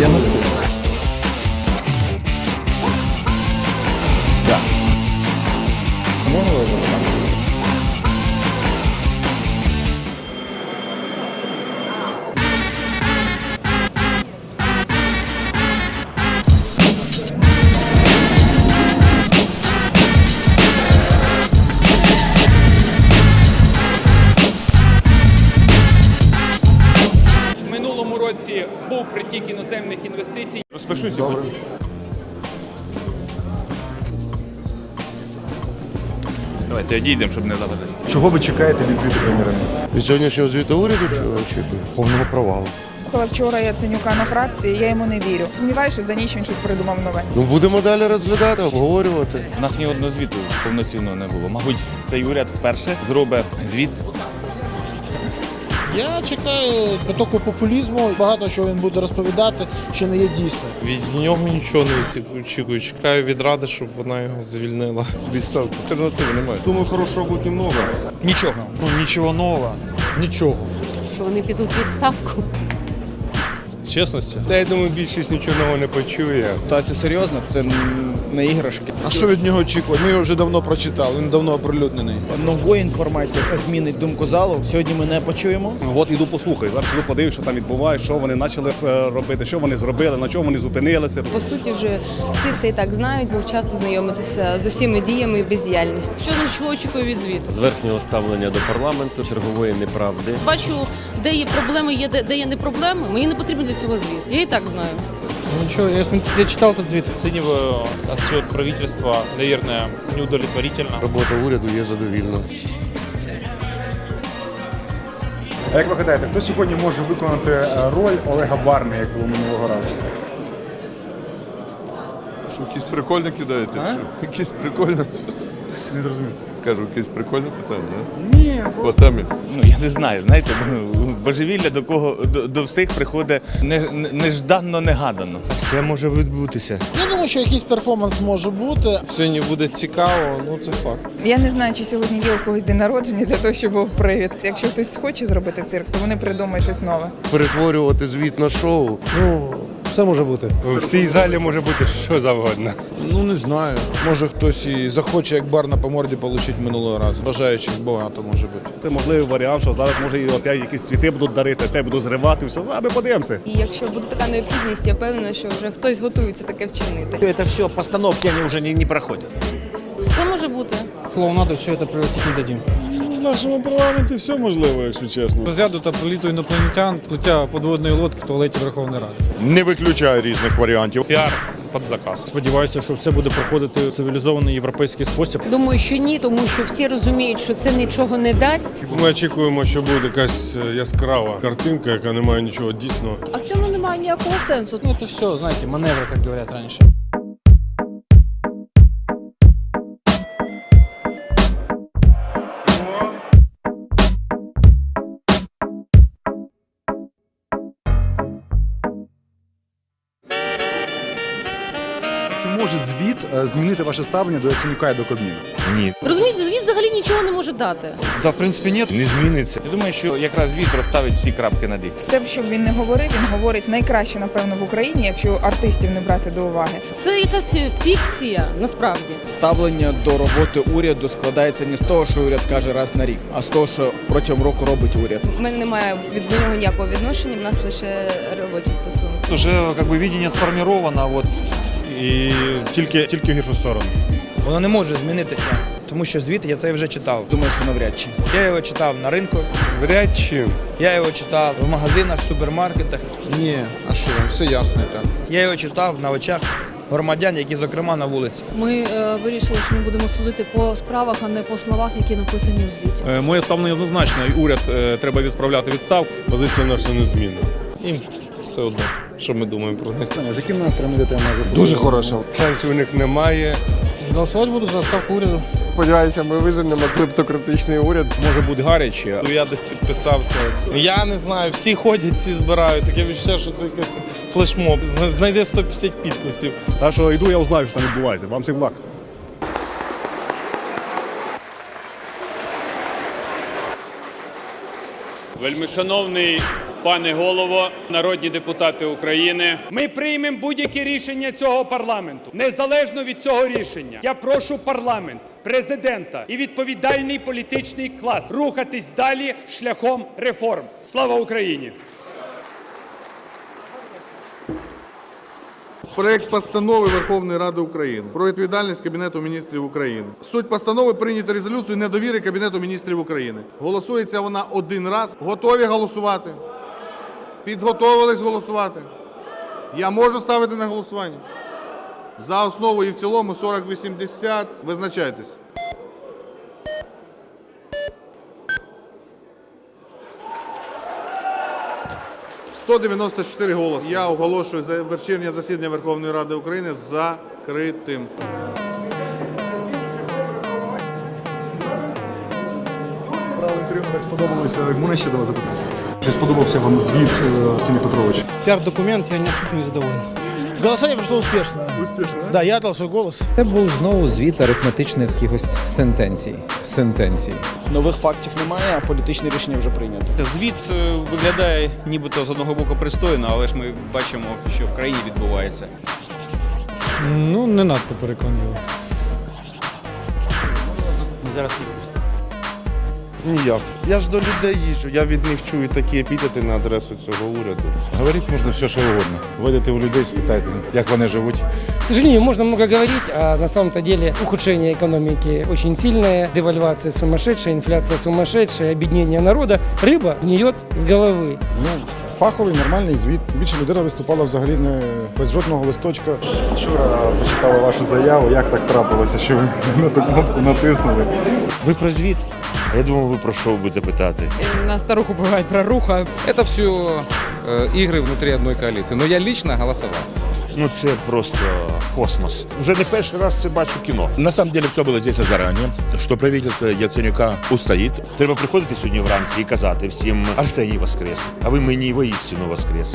Я році був притік іноземних інвестицій. Розпишусь. Добре. Давайте одійдемо, щоб не завадити. Чого ви чекаєте від звіту прем'єр-міністра? Від сьогоднішнього звіту уряду чого очікую? Повного провалу. Слухала вчора Яценюка на фракції, я йому не вірю. Сумніваюся, що за ніч він щось придумав нове. Ну будемо далі розглядати, обговорювати. У нас ні одного звіту повноцінного не було. Мабуть, цей уряд вперше зробить звіт. Я чекаю потоку популізму. Багато чого він буде розповідати, що не є дійсно. Від нього нічого не очікую. Чекаю від ради, щоб вона його звільнила. Відставку. Альтернативи немає. Думаю, хорошого буде много. Нічого. Ну нічого нового. Нічого. що вони підуть відставку. Чесності. Та я думаю, більшість нічого нового не почує. Ситуація серйозна, це не іграшки. А що від нього очікувати? Ми його вже давно прочитали, він давно оприлюднений. Нової інформації, яка змінить думку залу, сьогодні ми не почуємо. От іду послухаю. Зараз іду подивлюсь, що там відбувається, що вони почали е, робити, що вони зробили, на чому вони зупинилися. По суті, вже всі все і так знають, був час ознайомитися з усіма діями і бездіяльністю. Що на чого очікую від звіту? з верхнього ставлення до парламенту, чергової неправди. Бачу, де є проблеми, є де, де є не проблеми. Мені не потрібен для цього звіт. Я і так знаю. Нічого, я, я читав тут звіт. Оцінюю отчет правительства, наверное, неудовлетворительно. Робота уряду є задовільна. А як ви гадаєте, хто сьогодні може виконати е, роль Олега Барни, як було минулого разу? Що якісь прикольні кидаєте? Що? Якісь прикольні. Не зрозумів. Кажу, якісь прикольні питання, да? Ні, По темі. Ну я не знаю. Знаєте, божевілля до кого до, до всіх приходить не- не- нежданно, негадано. Все може відбутися. Я думаю, що якийсь перформанс може бути. Сьогодні буде цікаво, ну це факт. Я не знаю, чи сьогодні є у когось день народження для того, щоб був привід. Якщо хтось хоче зробити цирк, то вони придумають щось нове. Перетворювати звіт на шоу. Ну, все може бути. в цій залі може бути що завгодно. Ну не знаю. Може хтось і захоче, як барна по морді отримати минулого разу. Бажаючих багато може бути. Це можливий варіант, що зараз може і опять якісь цвіти будуть дарити, опять будуть зривати, все, а ми подивимося. І якщо буде така необхідність, я впевнена, що вже хтось готується таке вчинити. Це все, постановки вони вже не, не проходять. Все може бути. Клоунаду все це превратити не дадим. В нашому парламенті все можливо, якщо чесно. Розряду та приліту інопланетян, плиття подводної лодки в туалеті Верховної Ради. Не виключаю різних варіантів. Піар під заказ. Сподіваюся, що все буде проходити у цивілізований європейський спосіб. Думаю, що ні, тому що всі розуміють, що це нічого не дасть. Ми очікуємо, що буде якась е, яскрава картинка, яка не має нічого дійсного. А в цьому немає ніякого сенсу. Ну, це все, знаєте, маневри, як говорять раніше. Може звіт е, змінити ваше ставлення до Яценюка і до Кабміну? Ні, Розумієте, звіт взагалі нічого не може дати. Та в принципі ні. не зміниться. Я думаю, що якраз звіт розставить всі крапки над «і». Все, що б він не говорив, він говорить найкраще, напевно, в Україні, якщо артистів не брати до уваги. Це якась фікція насправді. Ставлення до роботи уряду складається не з того, що уряд каже раз на рік, а з того, що протягом року робить уряд. У мене немає від до нього ніякого відношення, в нас лише робочі стосунки. Уже как бы видіння сформировано, от і тільки тільки в гіршу сторону. Воно не може змінитися, тому що звіт я це вже читав. Думаю, що навряд чи. Я його читав на ринку, Вряд чи. я його читав в магазинах, супермаркетах. Ні, а що, все ясно і так. Я його читав на очах громадян, які, зокрема, на вулиці. Ми е, вирішили, що ми будемо судити по справах, а не по словах, які написані у звіті. Моє ставлення однозначно. Уряд е, треба відправляти відстав. Позиція наша незмінна. Їм все одно, що ми думаємо про них. З яким настроєм йдете на заслухання? Дуже хорошо. Шансів у них немає. Голосувати буду за ставку уряду. Сподіваюся, ми виженемо клептократичний уряд. Може бути гаряче. Я десь підписався. Я не знаю, всі ходять, всі збирають. Таке відчуття, що це якийсь флешмоб. Знайде 150 підписів. Так що йду, я узнаю, що там відбувається. Вам всіх благ. Вельми шановний Пане голово, народні депутати України, ми приймемо будь-яке рішення цього парламенту. Незалежно від цього рішення, я прошу парламент, президента і відповідальний політичний клас рухатись далі шляхом реформ. Слава Україні! Проект постанови Верховної Ради України про відповідальність Кабінету міністрів України. Суть постанови прийняти резолюцію недовіри Кабінету міністрів України. Голосується вона один раз. Готові голосувати? Підготовились голосувати? Я можу ставити на голосування? За основу і в цілому 4080. Визначайтесь. – 194 голоси. Я оголошую вечірнє засідання Верховної Ради України закритим. Брали інтерв'ю, так сподобалося. Можна ще до вас запитати? Чи сподобався вам звіт е, Арсенія Петровича? Пиар документ, я не абсолютно недоволен. Голосование прошло успешно. Успішно, Да, я дал свой голос. Це був знову звіт арифметичних якихось сентенцій. Сентенцій. Нових фактів немає, а політичне рішення вже прийнято. Звіт е, виглядає нібито з одного боку пристойно, але ж ми бачимо, що в країні відбувається. Ну, не надто переконливо. Зараз Ніяк. Я ж до людей їжджу, я від них чую такі епітети на адресу цього уряду. Говорити можна все, що угодно. Вийдете у людей, спитайте, як вони живуть. К сожалению, можно много говорить, а на самом-то деле ухудшение экономики очень сильное, девальвация сумасшедшая, инфляция сумасшедшая, объединение народа. Рыба гниет с головы. Ну, фаховий, нормальний звіт. Більше людина виступала взагалі не без жодного листочка. Вчора почитала вашу заяву, як так трапилося, що ви на ту кнопку натиснули. Ви про звіт? А я думав, ви про що будете питати. На старуху буває проруха. Це все ігри внутрі одної коаліції. Но я лично голосував. Ну це просто космос. Вже не перший раз це бачу кіно. На самом деле все было известно заранее, что правительство Яценюка устоит. Треба приходити сьогодні вранці і казати всім Арсеній Воскрес, а ви мені воістину Воскрес.